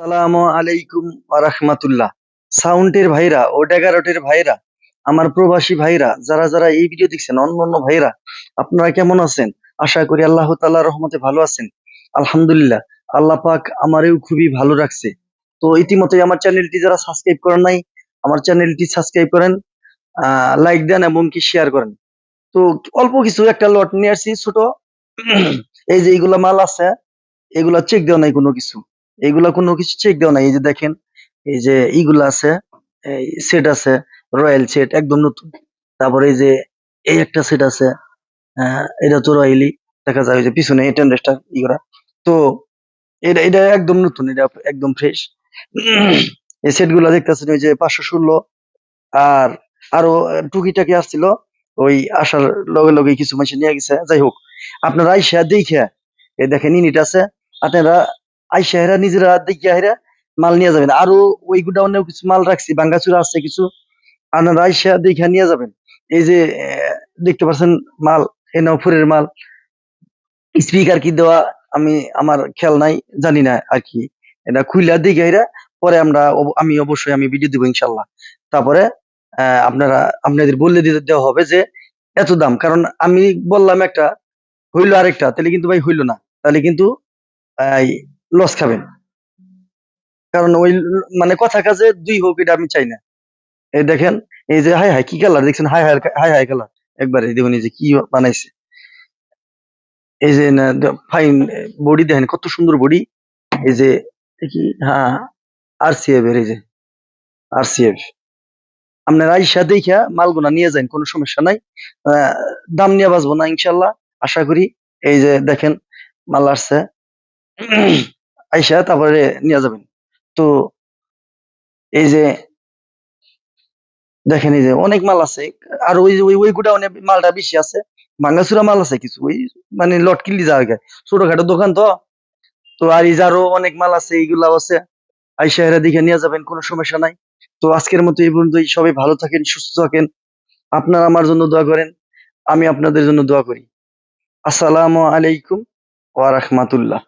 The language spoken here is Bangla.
আসসালামু আলাইকুম রাহমাতুল্লাহ। সাউন্ডের ভাইরা ও ডেগারটের ভাইরা, আমার প্রবাসী ভাইরা, যারা যারা এই ভিডিও দেখছেন, অন্য অন্য ভাইরা, আপনারা কেমন আছেন? আশা করি আল্লাহ তাআলার রহমতে ভালো আছেন। আলহামদুলিল্লাহ, আল্লাহ পাক আমারেও খুবই ভালো রাখছে। তো ইতিমধ্যে আমার চ্যানেলটি যারা সাবস্ক্রাইব করেন নাই, আমার চ্যানেলটি সাবস্ক্রাইব করেন লাইক দেন এবং কি শেয়ার করেন। তো অল্প কিছু একটা লট নিয়ে আসছি, ছোট। এই যে এইগুলা মাল আছে, এগুলা চেক দেওয়া নাই কোনো কিছু। এগুলা কোনো কিছু চেক দেওয়া নাই। এই যে দেখেন, এই যে ইগুলা আছে, এই সেট আছে রয়্যাল সেট একদম নতুন। তারপরে এই যে এই একটা সেট আছে এটা তো রয়্যালি দেখা যায় যে পিছনে টেন্ডেসটা ই করা। তো এটা এটা একদম নতুন, এটা একদম ফ্রেশ এই সেটগুলা দেখতেছেন ওই যে পাঁচশো ষোলো, আর আরও টুকিটাকি আসছিল, ওই আসার লগে লগে কিছু মানুষ নিয়ে গেছে। যাই হোক, আপনারা আইসা দেখে, এই দেখেন ইউনিট আছে। আপনারা আইসা হেরা, নিজেরা দেখে হেরা মাল নিয়ে যাবেন। আরও ওই গুডাউনেও কিছু মাল রাখছি বাঙ্গাচুরা আছে কিছু। আপনারা আইসা দেখে নিয়ে যাবেন। এই যে দেখতে পাচ্ছেন মাল, এই নফুরের মাল। স্পিকার কি দেওয়া, আমি, আমার খেয়াল নাই, জানি না আর কি। এটা খুইলা দিকে এরা পরে আমরা আমি অবশ্যই আমি ভিডিও দিব ইনশাল্লাহ। তারপরে আপনারা, আপনাদের বললে দিতে, দেওয়া হবে যে, এত দাম। কারণ আমি বললাম একটা, হইল আরেকটা, তাহলে কিন্তু ভাই হইল না। তাহলে কিন্তু লস খাবেন। কারণ ওই মানে কথা কাজে দুই হোক, এটা আমি চাই না। এই দেখেন, এই যে হাই হাই, কি কালার দেখছেন, হাই হাই হাই হাই কালার একবারে দেখুন, এই যে কি বানাইছে। এই যে ফাইন বডি দেখেন, কত সুন্দর বডি এই যে কি? হ্যাঁ আর সি এফ এর, এই যে আর সি এফ আপনার আইসা দেখা মালগুনা নিয়ে যান, কোনো সমস্যা নাই। দাম নিয়ে বাঁচবো না, ইনশাল্লাহ। আশা করি, এই যে দেখেন, মাল আসছে। আইসা তারপরে নিয়ে যাবেন। তো এই যে দেখেন এই যে অনেক মাল আছে, আর ওই ওই ওই গোডাউনে মালটা বেশি আছে, ভাঙ্গাচুরা মাল আছে কিছু, ওই মানে লট যাওয়ার গায়ে ছোটখাটো দোকান তো তো আর এই যে আরও অনেক মাল আছে, এইগুলাও আছে। আইসা এরা দেখে নিয়ে যাবেন, কোনো সমস্যা নাই। তো আজকের মতো এই পর্যন্তই, সবাই ভালো থাকেন, সুস্থ থাকেন। আপনারা আমার জন্য দোয়া করেন, আমি আপনাদের জন্য দোয়া করি। আসসালামু আলাইকুম ওয়া রাহমাতুল্লাহ।